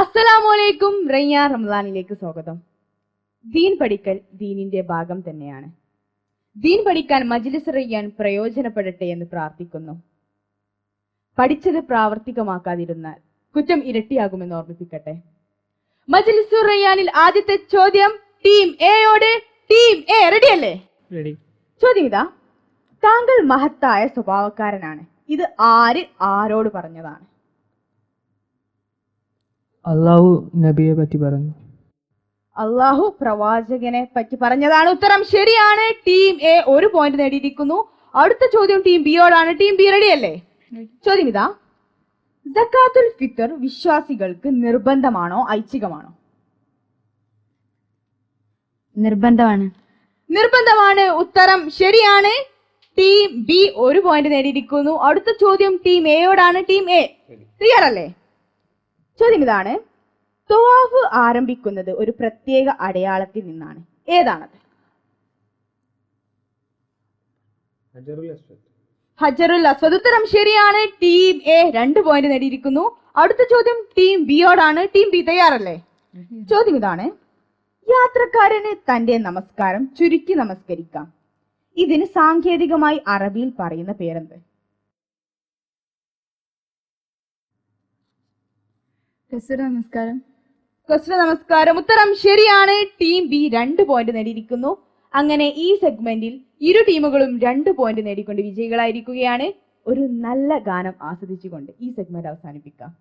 അസ്സലാമലൈക്കും റയ്യ റംസാനിലേക്ക് സ്വാഗതം. ദീൻ പഠിക്കൽ ദീനിന്റെ ഭാഗം തന്നെയാണ്. ദീൻ പഠിക്കാൻ മജ്ലിസ് റയ്യാൻ പ്രയോജനപ്പെടട്ടെ എന്ന് പ്രാർത്ഥിക്കുന്നു. പഠിച്ചത് പ്രാവർത്തികമാക്കാതിരുന്നാൽ കുറ്റം ഇരട്ടിയാകുമെന്ന് ഓർമ്മിപ്പിക്കട്ടെ. മജ്ലിസു റയ്യാനിൽ ആദ്യത്തെ ചോദ്യം ടീം എയോട് ടീം എ റെഡിയല്ലേ? റെഡി. ചോദ്യം ഇതാ താങ്കൾ മഹത്തായ സ്വഭാവക്കാരനാണ്. ഇത് ആര് ആരോട് പറഞ്ഞതാണ്? അള്ളാഹു നബിയെ പറ്റി പറഞ്ഞു. അള്ളാഹു പ്രവാചകനെ പറ്റി പറഞ്ഞതാണ് ഉത്തരം. ശരിയാണ്. ടീം എ ഒരു പോയിന്റ് നേടിയിരിക്കുന്നു. അടുത്ത ചോദ്യം ടീം ബിയോടാണ് ടീം ബി റെഡി അല്ലേ? ചോദ്യം ഇതാ. ജക്കാത്തുൽ ഫിത്തർ വിശ്വാസികൾക്ക് നിർബന്ധമാണോ ഐച്ഛികമാണോ? നിർബന്ധമാണ്. നിർബന്ധമാണ്. ഉത്തരം ശരിയാണ്. ടീം ബി ഒരു പോയിന്റ് നേടിയിരിക്കുന്നു. അടുത്ത ചോദ്യം ടീം എയോടാണ് ടീം എ ക്ലിയർ അല്ലേ? ചോദ്യം ഇതാണ്. തൊവാഫ് ആരംഭിക്കുന്നത് ഒരു പ്രത്യേക അടയാളത്തിൽ നിന്നാണ്. ഏതാണത്? ഹജറുൽ അസ്വദ്. ഉത്തരം ശരിയാണ്. ടീം എ രണ്ട് പോയിന്റ് നേടിയിരിക്കുന്നു. അടുത്ത ചോദ്യം ടീം ബിയോടാണ് ടീം ബി തയ്യാറല്ലേ? ചോദ്യം ഇതാണ്. യാത്രക്കാരന് തന്റെ നമസ്കാരം ചുരുക്കി നമസ്കരിക്കാം. ഇതിന് സാങ്കേതികമായി അറബിയിൽ പറയുന്ന പേരെന്ത്? നമസ്കാരം. ക്വസ്റ്റ്യൻ നമസ്കാരം. ഉത്തരം ശരിയാണ്. ടീം ബി രണ്ട് പോയിന്റ് നേടിയിരിക്കുന്നു. അങ്ങനെ ഈ സെഗ്മെന്റിൽ ഇരു ടീമുകളും രണ്ട് പോയിന്റ് നേടിക്കൊണ്ട് വിജയികളായിരിക്കുകയാണ്. ഒരു നല്ല ഗാനം ആസ്വദിച്ചുകൊണ്ട് ഈ സെഗ്മെന്റ് അവസാനിപ്പിക്കാം.